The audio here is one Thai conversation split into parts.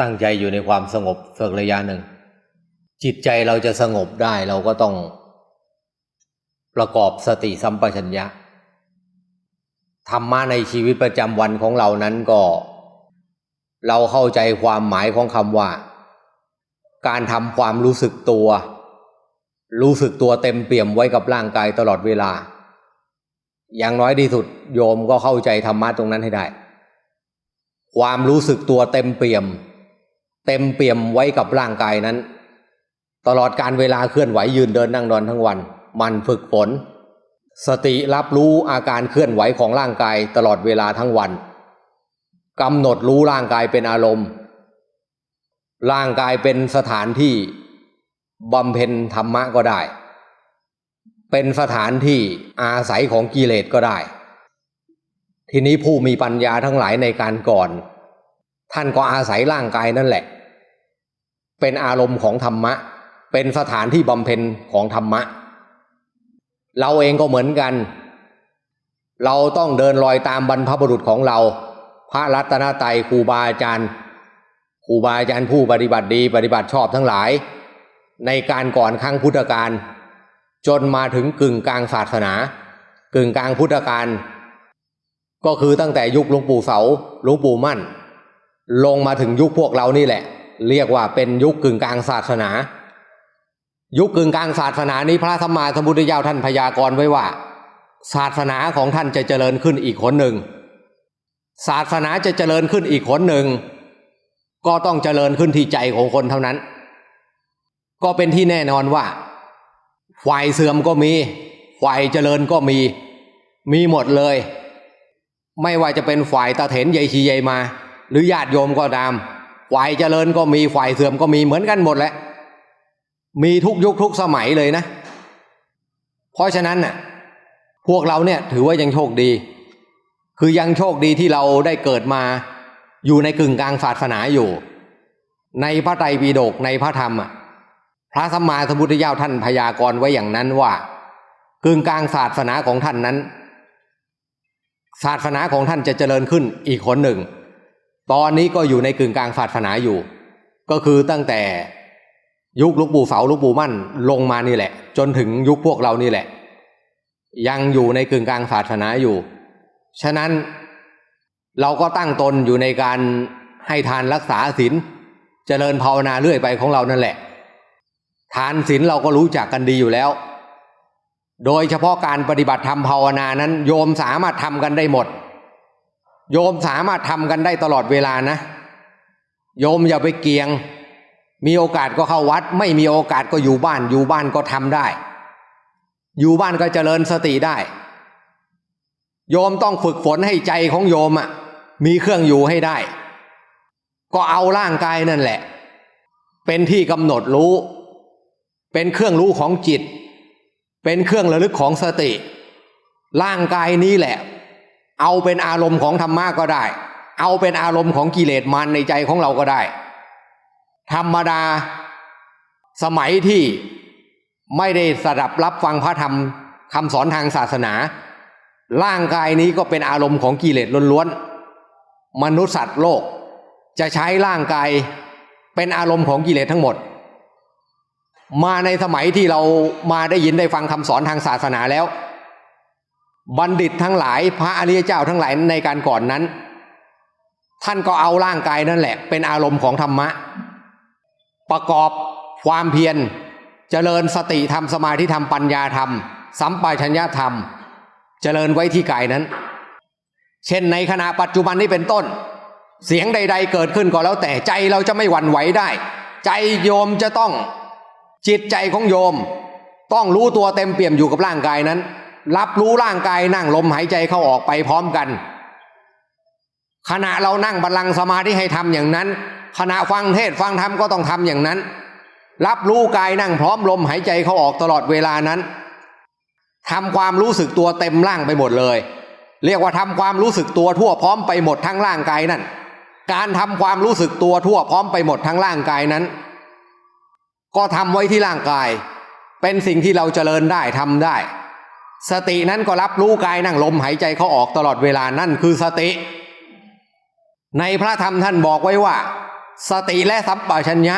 ตั้งใจอยู่ในความสงบสักระยะหนึ่ง จิตใจเราจะสงบได้เราก็ต้อง ประกอบสติสัมปชัญญะธรรมะในชีวิตประจำวันของเรานั้นก็ เราเข้าใจความหมายของคำว่า การทำความรู้สึกตัว รู้สึกตัวเต็มเปี่ยมไว้กับร่างกายตลอดเวลา อย่างน้อยที่สุดโยมก็เข้าใจธรรมะตรงนั้นให้ได้ ความรู้สึกตัวเต็มเปี่ยม เต็มเปี่ยมไว้กับร่างกายนั้น ตลอดการเวลาเคลื่อนไหวยืนเดินนั่งนอนทั้งวัน มันฝึกฝน สติรับรู้อาการเคลื่อนไหวของร่างกายตลอดเวลาทั้งวันกำหนดรู้ร่างกายเป็นอารมณ์ ร่างกายเป็นสถานที่บำเพ็ญธรรมะก็ได้ เป็นสถานที่อาศัยของกิเลสก็ได้ ทีนี้ผู้มีปัญญาทั้งหลายในการก่อน ท่านก็อาศัยร่างกายนั่นแหละ เป็นอารมณ์ของธรรมะ เป็นสถานที่บำเพ็ญของธรรมะ เราเองก็เหมือนกัน เราต้องเดินรอยตามบรรพบุรุษของเรา พระรัตนตรัยครูบาอาจารย์ครูบาอาจารย์ผู้ปฏิบัติดีปฏิบัติชอบทั้งหลาย ในการก่อนครั้งพุทธกาลจนมาถึงกึ่งกลางศาสนา กึ่งกลางพุทธกาลก็คือตั้งแต่ยุคหลวงปู่เสาหลวงปู่มั่น ลงมาถึงยุคพวกเรานี่แหละ เรียกว่าเป็นยุคกึ่งกลางศาสนา ยุคกึ่งกลางศาสนานี้พระธรรมาสมพุทธเจ้าท่านพยากรณ์ไว้ว่า ศาสนาของท่านจะเจริญขึ้นอีกคนหนึ่ง ศาสนาจะเจริญขึ้นอีกคนหนึ่ง ก็ต้องเจริญขึ้นที่ใจของคนเท่านั้น ก็เป็นที่แน่นอนว่าฝ่ายเสื่อมก็มีฝ่ายเจริญก็มี มีหมดเลย ไม่ว่าจะเป็นฝ่ายตาเถนใยชีใยมา หรือญาติโยมก็ตาม ฝ่ายเจริญก็มีฝ่ายเสื่อมก็มีเหมือนกันหมดแหละ มีทุกยุคทุกสมัยเลยนะ เพราะฉะนั้นน่ะพวกเราเนี่ยถือว่ายังโชคดี คือยังโชคดีที่เราได้เกิดมาอยู่ในกึ่งกลางศาสนาอยู่ ในพระไตรปิฎกในพระธรรมอะพระสัมมาสัมพุทธเจ้าท่านพยากรณ์ไว้อย่างนั้นว่ากึ่งกลางศาสนาของท่านนั้น ศาสนาของท่านจะเจริญขึ้นอีกคนหนึ่ง ตอนนี้ก็อยู่ในกึ่งกลางศาสนาอยู่ ก็คือตั้งแต่ยุคลูกปู่เสาลูกปู่มั่นลงมานี่แหละ จนถึงยุคพวกเรานี่แหละ ยังอยู่ในกึ่งกลางศาสนาอยู่ ฉะนั้นเราก็ตั้งตนอยู่ในการให้ทานรักษาศีลเจริญภาวนาเรื่อยไปของเรานั่นแหละ ทานศีลเราก็รู้จักกันดีอยู่แล้ว โดยเฉพาะการปฏิบัติธรรมภาวนานั้น โยมสามารถทำกันได้หมด โยมสามารถทำกันได้ตลอดเวลานะ โยมอย่าไปเกียง มีโอกาสก็เข้าวัด ไม่มีโอกาสก็อยู่บ้าน อยู่บ้านก็ทำได้ อยู่บ้านก็เจริญสติได้ โยมต้องฝึกฝนให้ใจของโยมอะ มีเครื่องอยู่ให้ได้ ก็เอาร่างกายนั่นแหละ เป็นที่กำหนดรู้ เป็นเครื่องรู้ของจิต เป็นเครื่องระลึกของสติ ร่างกายนี้แหละ เอาเป็นอารมณ์ของธรรมะก็ได้ เอาเป็นอารมณ์ของกิเลสมารในใจของเราก็ได้ ธรรมดาสมัยที่ไม่ได้สดับรับฟังพระธรรมคำสอนทางศาสนา ร่างกายนี้ก็เป็นอารมณ์ของกิเลสล้วนๆมนุษย์สัตว์โลก จะใช้ร่างกายเป็นอารมณ์ของกิเลสทั้งหมด มาในสมัยที่เรามาได้ยินได้ฟังคำสอนทางศาสนาแล้ว บัณฑิตทั้งหลายพระอริยเจ้าทั้งหลายในการก่อนนั้น ท่านก็เอาร่างกายนั่นแหละ เป็นอารมณ์ของธรรมะ ประกอบความเพียรเจริญสติธรรมสมาธิธรรมปัญญาธรรม สัมปชัญญะธรรม เจริญไว้ที่กายนั้น เช่นในขณะปัจจุบันนี้เป็นต้น เสียงใด ๆ เกิดขึ้นก็แล้วแต่ใจเราจะไม่หวั่นไหวได้ ใจโยมจะต้องจิตใจของโยม ต้องรู้ตัวเต็มเปี่ยมอยู่กับร่างกายนั้น รับรู้ร่างกายนั่งลมหายใจเข้าออกไปพร้อมกัน ขณะเรานั่งบัลลังก์สมาธิให้ทำอย่างนั้น ขณะฟังเทศฟังธรรมก็ต้องทำอย่างนั้น รับรู้กายนั่งพร้อมลมหายใจเข้าออกตลอดเวลานั้นทำความรู้สึกตัวเต็มร่างไปหมดเลย เรียกว่าทำความรู้สึกตัวทั่วพร้อมไปหมดทั้งร่างกายนั่นการทำความรู้สึกตัวทั่วพร้อมไปหมดทั้งร่างกายนั้น ก็ทำไว้ที่ร่างกาย เป็นสิ่งที่เราเจริญได้ทำได้ สตินั้นก็รับรู้กายนั่งลมหายใจเขาออกตลอดเวลานั่นคือสติ ในพระธรรมท่านบอกไว้ว่า สติและสัมปชัญญะ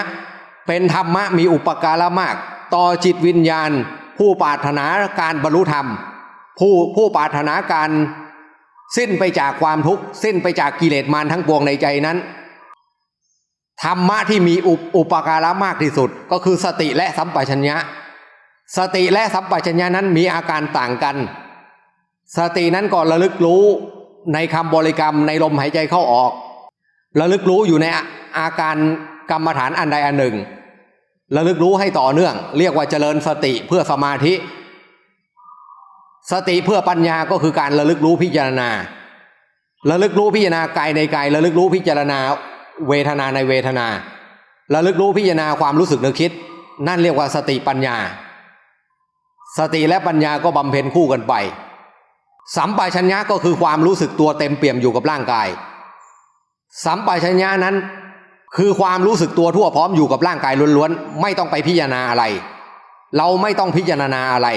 เป็นธรรมะมีอุปการะมาก ต่อจิตวิญญาณ ผู้ปรารถนาการบรรลุธรรม ผู้ผู้ปรารถนาการสิ้นไปจากความทุกข์ สิ้นไปจากกิเลสมารทั้งปวงในใจนั้น ธรรมะที่มีอุปอุปการะมากที่สุด ก็คือสติและสัมปชัญญะ สติและสัมปชัญญะนั้นมีอาการต่างกัน สตินั้นก็ระลึกรู้ในคำบริกรรมในลมหายใจเข้าออก ระลึกรู้อยู่ในอาอาการกรรมฐานอันใดอันหนึ่ง ระลึกรู้ให้ต่อเนื่อง เรียกว่าเจริญสติเพื่อสมาธิ สติเพื่อปัญญาก็คือการระลึกรู้พิจารณา ระลึกรู้พิจารณากายในกายระลึกรู้พิจารณาเวทนาในเวทนา ระลึกรู้พิจารณาความรู้สึกนึกคิด นั่นเรียกว่าสติปัญญา สติและปัญญาก็บำเพ็ญคู่กันไป สัมปชัญญะก็คือความรู้สึกตัวเต็มเปี่ยมอยู่กับร่างกาย สัมปชัญญะนั้น คือความรู้สึกตัวทั่วพร้อมอยู่กับร่างกายล้วนๆ ไม่ต้องไปพิจารณาอะไร เราไม่ต้องพิจารณาอะไร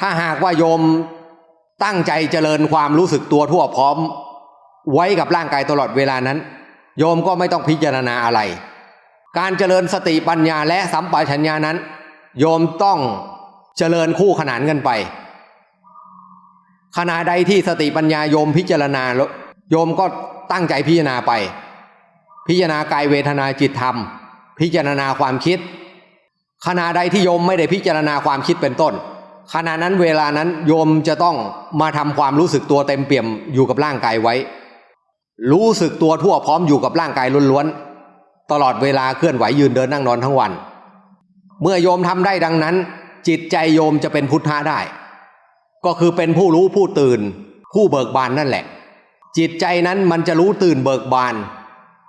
ถ้าหากว่าโยมตั้งใจเจริญความรู้สึกตัวทั่วพร้อม ไว้กับร่างกายตลอดเวลานั้น โยมก็ไม่ต้องพิจารณาอะไร การเจริญสติปัญญาและสัมปชัญญะนั้น โยมต้อง เจริญคู่ขนานกันไป ขณะใดที่สติปัญญาโยมพิจารณาแล้วโยมก็ตั้งใจพิจารณาไป พิจารณากายเวทนาจิตธรรม พิจารณาความคิด ขณะใดที่โยมไม่ได้พิจารณาความคิดเป็นต้น ขณะนั้นเวลานั้นโยมจะต้องมาทำความรู้สึกตัวเต็มเปี่ยมอยู่กับร่างกายไว้ รู้สึกตัวทั่วพร้อมอยู่กับร่างกายล้วนๆตลอดเวลาเคลื่อนไหวยืนเดินนั่งนอนทั้งวัน เมื่อโยมทำได้ดังนั้น จิตใจโยมจะเป็นพุทธะได้ ก็คือเป็นผู้รู้ผู้ตื่น ผู้เบิกบานนั่นแหละ จิตใจนั้นมันจะรู้ตื่นเบิกบาน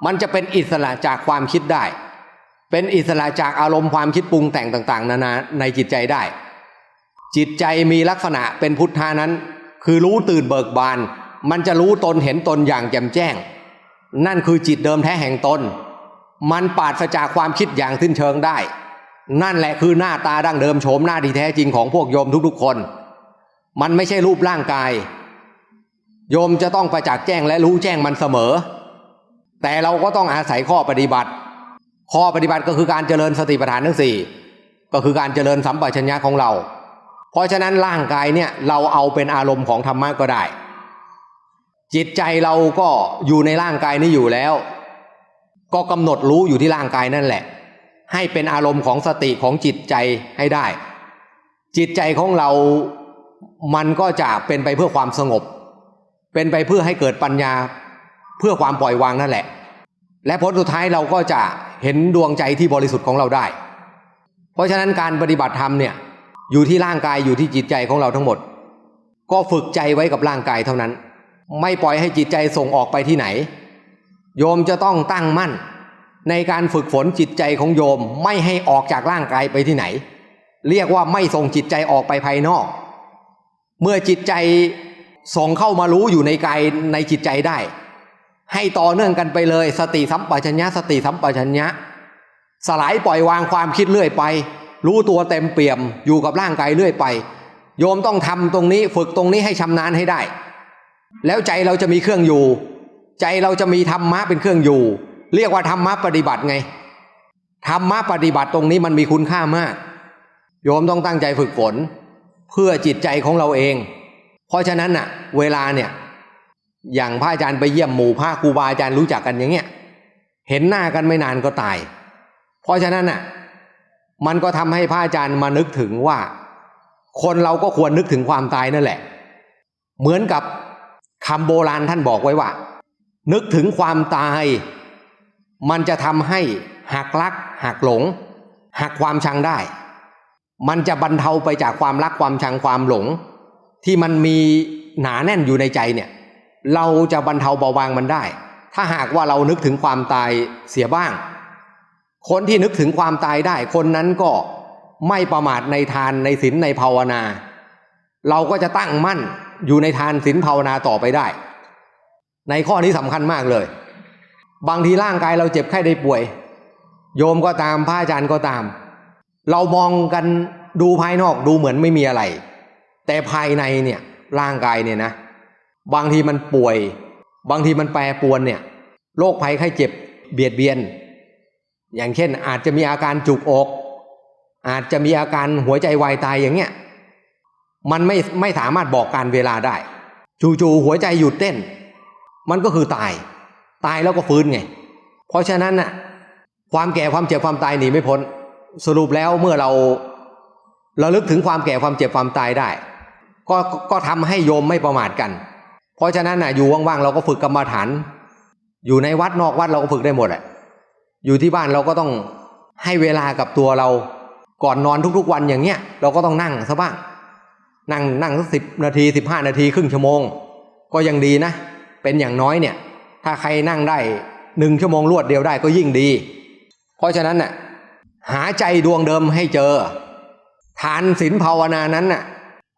มันจะเป็นอิสระจากความคิดได้ เป็นอิสระจากอารมณ์ความคิดปรุงแต่งต่าง ๆ นานาในจิตใจได้ จิตใจมีลักษณะเป็นพุทธานั้น คือรู้ตื่นเบิกบาน มันจะรู้ตนเห็นตนอย่างแจ่มแจ้ง นั่นคือจิตเดิมแท้แห่งตน มันปราศจากความคิดอย่างสิ้นเชิงได้ นั่นแหละคือหน้าตาดั้งเดิมโฉมหน้าที่แท้จริงของพวกโยมทุกๆคน มันไม่ใช่รูปร่างกาย โยมจะต้องประจักษ์แจ้งและรู้แจ้งมันเสมอ แต่เราก็ต้องอาศัยข้อปฏิบัติ ข้อปฏิบัติก็คือการเจริญสติปัฏฐานทั้งสี่ก็คือการเจริญสัมปชัญญะของเรา เพราะฉะนั้นร่างกายเนี่ยเราเอาเป็นอารมณ์ของธรรมะก็ได้ จิตใจเราก็อยู่ในร่างกายนี้อยู่แล้ว ก็กำหนดรู้อยู่ที่ร่างกายนั่นแหละ ให้เป็นอารมณ์ของสติของจิตใจให้ได้ จิตใจของเรามันก็จะเป็นไปเพื่อความสงบ เป็นไปเพื่อให้เกิดปัญญาเพื่อความปล่อยวางนั่นแหละ และผลสุดท้ายเราก็จะเห็นดวงใจที่บริสุทธิ์ของเราได้ เพราะฉะนั้นการปฏิบัติธรรมเนี่ยอยู่ที่ร่างกายอยู่ที่จิตใจของเราทั้งหมด ก็ฝึกใจไว้กับร่างกายเท่านั้น ไม่ปล่อยให้จิตใจส่งออกไปที่ไหน โยมจะต้องตั้งมั่น ในการฝึกฝนจิตใจของโยมไม่ให้ออกจากร่างกายไปที่ไหน เรียกว่าไม่ส่งจิตใจออกไปภายนอก เมื่อจิตใจส่งเข้ามารู้อยู่ในกายในจิตใจได้ ให้ต่อเนื่องกันไปเลย สติสัมปชัญญะสติสัมปชัญญะ สลายปล่อยวางความคิดเรื่อยไป รู้ตัวเต็มเปี่ยมอยู่กับร่างกายเรื่อยไป โยมต้องทำตรงนี้ฝึกตรงนี้ให้ชำนาญให้ได้ แล้วใจเราจะมีเครื่องอยู่ ใจเราจะมีธรรมะเป็นเครื่องอยู่ เรียกว่าธรรมะปฏิบัติไงธรรมะปฏิบัติตรงนี้มันมีคุณค่ามาก โยมต้องตั้งใจฝึกฝน เพื่อจิตใจของเราเอง เพราะฉะนั้นน่ะ เวลาเนี่ย อย่างพระอาจารย์ไปเยี่ยมหมู่พระครูบาอาจารย์รู้จักกันอย่างเงี้ยเห็นหน้ากันไม่นานก็ตาย เพราะฉะนั้นน่ะ มันก็ทำให้พระอาจารย์มานึกถึงว่า คนเราก็ควรนึกถึงความตายนั่นแหละ เหมือนกับคำโบราณท่านบอกไว้ว่า นึกถึงความตาย มันจะทำให้หักลักหักหลง หักความชังได้ มันจะบรรเทาไปจากความรักความชังความหลง ที่มันมีหนาแน่นอยู่ในใจเนี่ยเราจะบรรเทาเบาบางมันได้ ถ้าหากว่าเรานึกถึงความตายเสียบ้าง คนที่นึกถึงความตายได้ คนนั้นก็ไม่ประมาทในทานในศีลในภาวนา เราก็จะตั้งมั่นอยู่ในทานศีลภาวนาต่อไปได้ ในข้อนี้สำคัญมากเลย บางทีร่างกายเราเจ็บไข้ได้ป่วย โยมก็ตามพระอาจารย์ก็ตาม เรามองกันดูภายนอกดูเหมือนไม่มีอะไร แต่ภายในเนี่ยร่างกายเนี่ยนะ บางทีมันป่วย บางทีมันแปรปรวนเนี่ยโรคภัยไข้เจ็บเบียดเบียน อย่างเช่นอาจจะมีอาการจุกอก อาจจะมีอาการหัวใจวายตายอย่างเงี้ยมันไม่ไม่สามารถบอกการเวลาได้ จู่ๆหัวใจหยุดเต้น มันก็คือตาย ตายแล้วก็ฟื้นไง เพราะฉะนั้นน่ะความแก่ความเจ็บความตายหนีไม่พ้น สรุปแล้วเมื่อเราเระลึกถึงความแก่ความเจ็บความตายได้ก็ก็ก็ทำให้โยมไม่ประมาทกัน เพราะฉะนั้นน่ะอยู่ว่างๆเราก็ฝึกกรรมฐาน อยู่ในวัดนอกวัดเราก็ฝึกได้หมดอะอยู่ที่บ้านเราก็ต้องให้เวลากับตัวเราก่อนนอนทุกๆวันอย่างเงี้ย เราก็ต้องนั่งซะบ้าง นั่งนั่งสักสิบนาทีสิบห้านาทีครึ่งชั่วโมง ก็ยังดีนะ เป็นอย่างน้อยเนี่ย ถ้าใครนั่งได้หนึ่งชั่วโมงรวดเดียวได้ก็ยิ่งดี เพราะฉะนั้นน่ะหาใจดวงเดิมให้เจอ ทานศีลภาวนานั้นน่ะ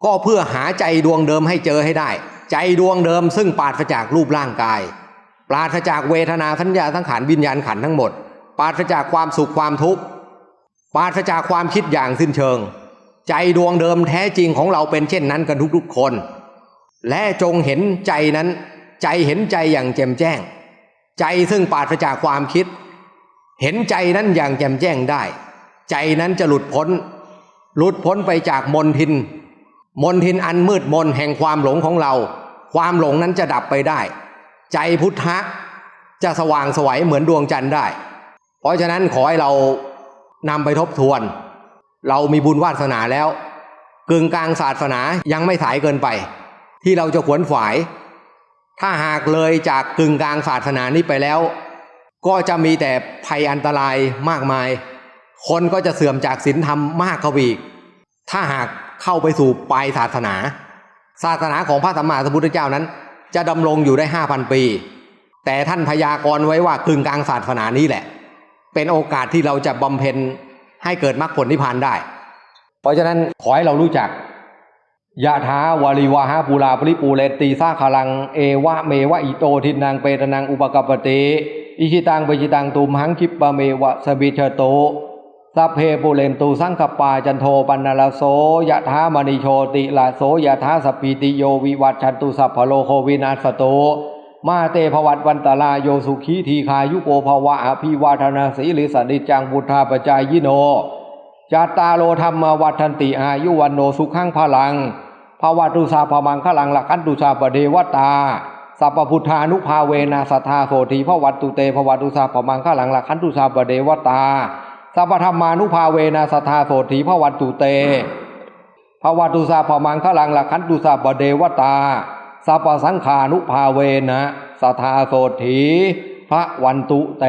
ก็เพื่อหาใจดวงเดิมให้เจอให้ได้ ใจดวงเดิมซึ่งปราศจากรูปร่างกาย ปราศจากเวทนาสัญญาทั้งขันวิญญาณขันทั้งหมด ปราศจากความสุขความทุกข์ปราศจากความคิดอย่างสิ้นเชิง ใจดวงเดิมแท้จริงของเราเป็นเช่นนั้นกันทุกๆคน และจงเห็นใจนั้น ใจเห็นใจอย่างแจ่มแจ้ง ใจซึ่งปราศจากความคิด เห็นใจนั้นอย่างแจ่มแจ้งได้ ใจนั้นจะหลุดพ้น หลุดพ้นไปจากมนทิน มนทินอันมืดมนแห่งความหลงของเรา ความหลงนั้นจะดับไปได้ ใจพุทธะจะสว่างสวัยเหมือนดวงจันทร์ได้ เพราะฉะนั้นขอให้เรานำไปทบทวน เรามีบุญวาสนาแล้วกึ่งกลางศาสนายังไม่สายเกินไป ที่เราจะขวนฝาย ถ้าหากเลยจากกึ่งกลางศาสนานี้ไปแล้ว ก็จะมีแต่ภัยอันตรายมากมาย คนก็จะเสื่อมจากศีลธรรมมากเข้าไปอีก ถ้าหากเข้าไปสู่ปลายศาสนา ศาสนาของพระสัมมาสัมพุทธเจ้านั้น จะดำรงอยู่ได้ห้าพันปี แต่ท่านพยากรณ์ไว้ว่ากึ่งกลางศาสนานี้แหละ เป็นโอกาสที่เราจะบำเพ็ญให้เกิดมรรคผลนิพพานได้ เพราะฉะนั้นขอให้เรารู้จัก ยะถาวาริวาหาปูลาปริปูเรตีสาคลัง เอวะเมวะอิโตทินังเปตนังอุปกปปติอิชิตังเปจิตังตุมหังคิปะเมวะสบิชโตสัพเพปูเรนตูสังคปาจันโทปันนลโสยะถามณิโชติลาโสยะถาสพพีติโยวิวัตชันตุสัพพโลโควินาสโต มาเตภวัตวันตลาโยสุขีทีคายุโกภวะอภิวาทนาสีลิสนิจจังบุทธาปจายยิโน จัตตาโลธรรมวัฏันติอายุวันโนสุขังพลังภาวะตุสาพมังคลังหลักันตุสาปเดวตาสัพพุทธานุภาเวนะสัทธาโสธีพระวัตตุเตภวัตุสาพมังคลังหลักันตุสาปเดวตาสัพพธรรมานุภาเวนะสัทธาโสธีพระวัตตุเตภวัตุสาพมังคลังหลักันตุสาปเดวตาสัพพสังขานุภาเวนะสัทธาโสธีพระวันตุเต